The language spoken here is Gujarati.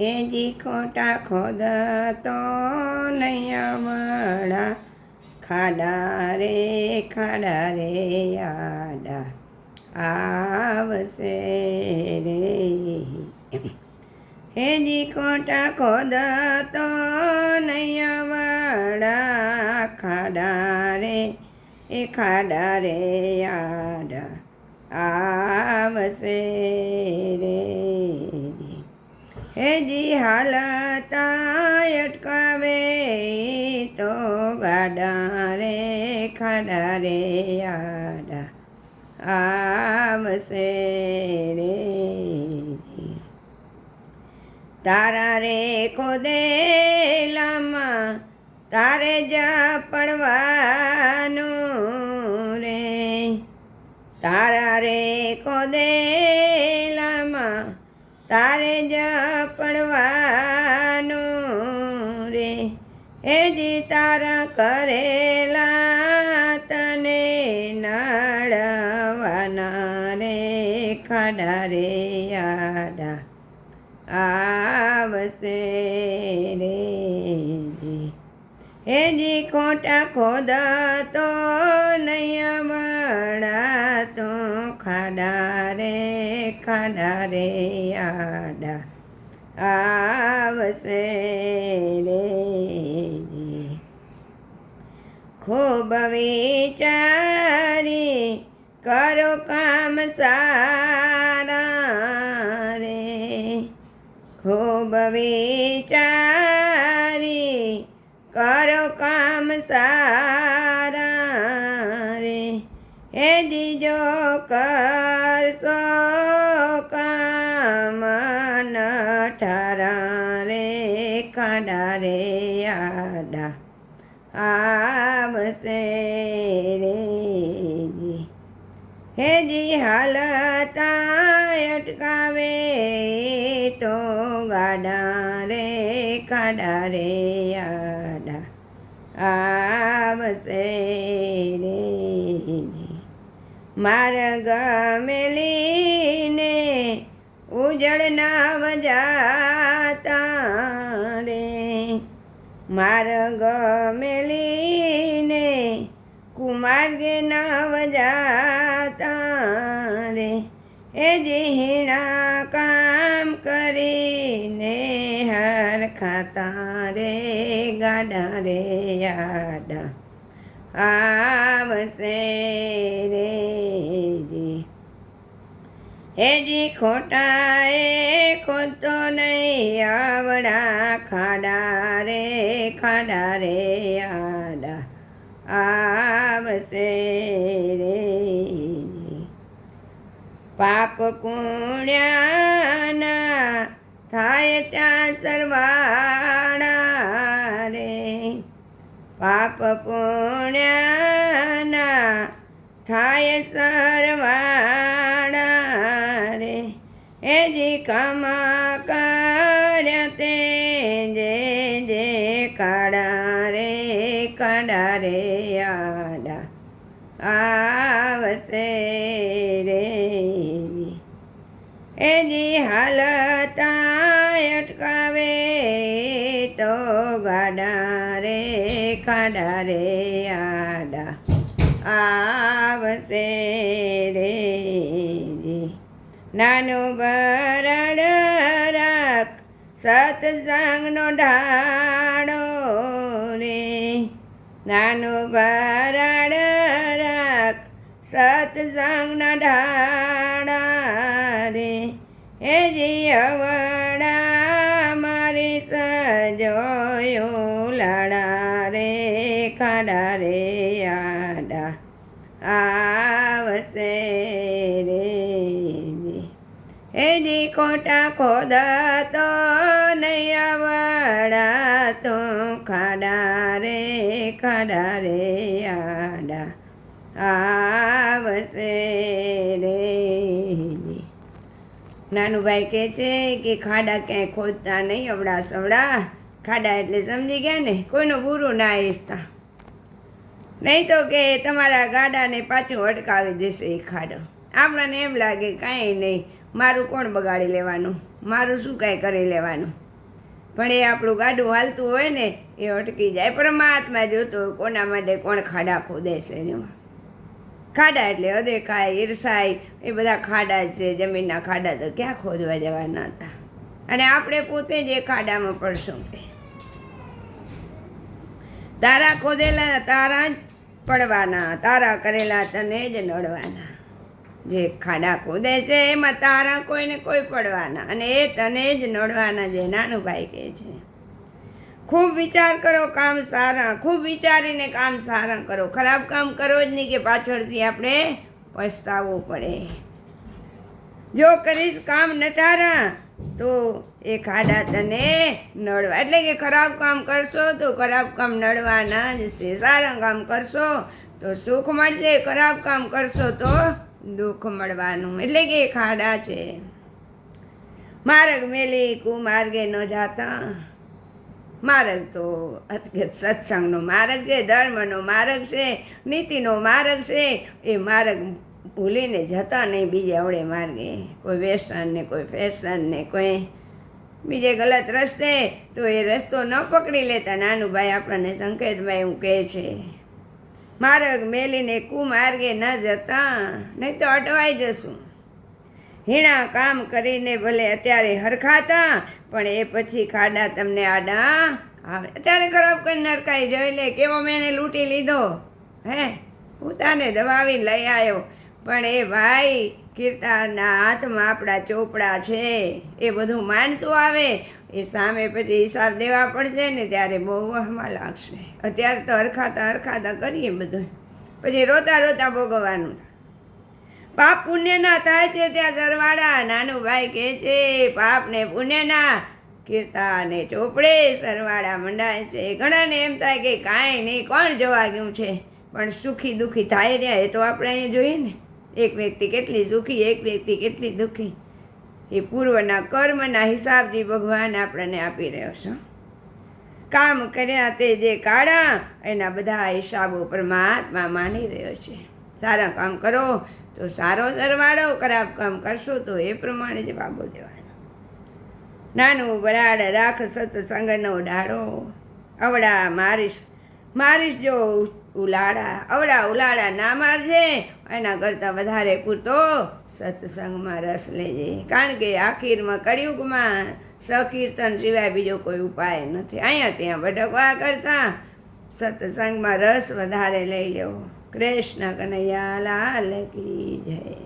હેજી ખોટા ખોદા તો નૈયાવાળા. ખાડા રે ખાડા રે, આડા. આવશે રે. હેજી કોટા ખોદા તો નૈયાવાળા. ખાડા રે, એ ખાડા રે, આડા. આવશે રે. હેજી હાલતા અટકાવે તો ગાડા રે ખાડા રે આડા આવશે રે. તારા રે ખોદેલામાં તારે જ પડવાનું રે. તારા રે ખોદેલામાં તારે જ પડવાનું રે. હેજી તારા કરેલા તને નાળવાના રે. ખાડા રે, આડા આવશે રે. હેજી ખોટા ખોદા તો નૈયાવાળા તો ખાડા રે ખાડા રે આડા આવશે રે. ખૂબ વિચારી કરો કામ સારા રે. ખૂબ વિચારી ખાડા રે આડા આવશે રે હેજી હાલતા અટકાવે તો ગાડા રે કાડા રે આડા આવશે રે માર્ગ મેલીને ઉજળ નાવ જાતા રે માર્ગ મેલીને કુમાર્ગે નવ જાતા રે. એ જીણા કામ કરીને હર ખાતા રે, ગાડા રે આડા આવશે રે. હેજી ખોટા એ ખોતો નહીં, આવડા ખાડા રે ખાડા રે આડા આવશે રે. પાપ પુણ્યના થાય ત્યાં સરવાળા રે. પાપ પુણ્યાના થાય સરવાળા એ જી કમા કર્યા તે જે જે કડા રે કડા રે આડા આવશે રે. એ જી હાલતા અટકાવે, તો ગાડા રે ખાડા રે આડા નાનું બરડ રાખ સતસંગનો ઢાળો રે. નાનો બરડ રાખ સતસંગના ઢાળા રે. હે જીવડા હે કોટા ખોદા તો નૈયાવાડા તો ખાડા રે ખાડા રે, આડા આવશે રે. નાનુભાઈ કહે છે કે ખાડા ક્યાંય ખોદતા નહીં અવડા સવડા ખાડા એટલે સમજી ગયા ને, કોઈનું બુરું ના ઈચ્છતા. નહીં તો કે તમારા ગાડાને પાછું અટકાવી દેશે એ ખાડો. આપણને એમ લાગે કાંઈ નહીં. મારું કોણ બગાડી લેવાનું? મારું શું કાંઈ કરી લેવાનું? પણ એ આપણું ગાડું હાલતું હોય ને, એ અટકી જાય. પરમાત્મા જોતો હોય કોના માટે કોણ ખાડા ખોદે છે એમાં? ખાડા એટલે અદેખાય ઈરસાય એ બધા ખાડા છે. જમીનના ખાડા તો ક્યાં ખોદવા જવાના હતા? અને આપણે પોતે જ એ ખાડામાં પડશું કે? તારા ખોદેલા, તારા જ પડવાના, તારા કરેલા તને જ નડવાના. જે ખાડા ખોદે છે, એમાં તારા કોઈને કોઈ પડવાના. અને એ તને જ નડવાના, જે નાનું ભાઈ કહે છે. ખૂબ વિચાર કરો, કામ સારા, ખૂબ વિચારીને કામ સારા કરો. ખરાબ કામ કરો જ નહીં કે પાછળથી આપણે પસ્તાવવું પડે. જો કરીશ કામ નટારા, તો એ ખાડા તને નડવા. એટલે કે ખરાબ કામ કરશો, તો ખરાબ કામ નડવાના જ છે. સારા કામ કરશો, તો સુખ મળશે. ખરાબ કામ કરશો, તો દુઃખ મળવાનું. એટલે કે ખાડા છે. માર્ગ મેલી કુમાર્ગે ન જાતા. માર્ગ તો સત્સંગનો માર્ગ છે, ધર્મનો માર્ગ છે, નીતિનો માર્ગ છે. એ માર્ગ ભૂલીને જતા નહીં બીજે આવડે માર્ગે. કોઈ વ્યસન ને કોઈ ફેશન ને કોઈ બીજે ગલત રસ્તે તો એ રસ્તો ન પકડી લેતા. નાનું ભાઈ આપણને સંકેતભાઈ એવું કહે છે. માર્ગ મેલીને કુમાર્ગે ન જતા, નહીં તો અટવાઈ જશું. હીણા કામ કરીને ભલે અત્યારે હરખાતા, પણ એ પછી ખાડા તમને આડા આવે. અત્યારે ખરાબ કરીને નરકાઈ, જોઈ લે કેવો મેં લૂંટી લીધો. હે? પોતાને દબાવીને લઈ આવ્યો. પણ એ ભાઈ, કીર્તાના હાથમાં આપણા ચોપડા છે. એ બધું માનતું આવે. એ સામે પછી હિસાબ દેવા પડશે ને ત્યારે બહુ વહમાં લાગશે. અત્યારે તો હરખાતા હરખાતા કરીએ બધું. પછી રોતા રોતા ભોગવવાનું પાપ પુણ્યના થાય છે ત્યાં સરવાળા. નાનું ભાઈ કહે છે પાપ ને પુણ્યના. કીર્તા ને ચોપડે સરવાળા મંડાય છે. ઘણાને એમ થાય કે કાંઈ નહીં, કોણ જોવા ગયું છે? પણ સુખી દુઃખી થાય રહ્યા એ તો આપણે અહીંયા જોઈએ ને. એક વ્યક્તિ કેટલી સુખી, એક વ્યક્તિ કેટલી દુઃખી. એ પૂર્વના કર્મના હિસાબથી ભગવાન આપણને આપી રહ્યો છે. કામ કર્યા તે જે કાળા, એના બધા હિસાબો પરમાત્મા માની રહ્યો છે. સારા કામ કરો તો સારો સરવાળો, ખરાબ કામ કરશો તો એ પ્રમાણે જવાબો દેવાનો. નાનું બરાડ રાખ સત્સંગનો ડાળો. અવડા મારીશ મારીશ જો ઉલાડા અવળા ઉલાળા ના મારજે. એના કરતાં વધારે પૂરતો સત્સંગમાં રસ લેજે. કારણ કે આખીરમાં કળિયુગમાં સકીર્તન સિવાય બીજો કોઈ ઉપાય નથી. અહીંયા ત્યાં ભટકવા કરતાં સત્સંગમાં રસ વધારે લઈ લેવો. કૃષ્ણ કનૈયા લાલ કી જય.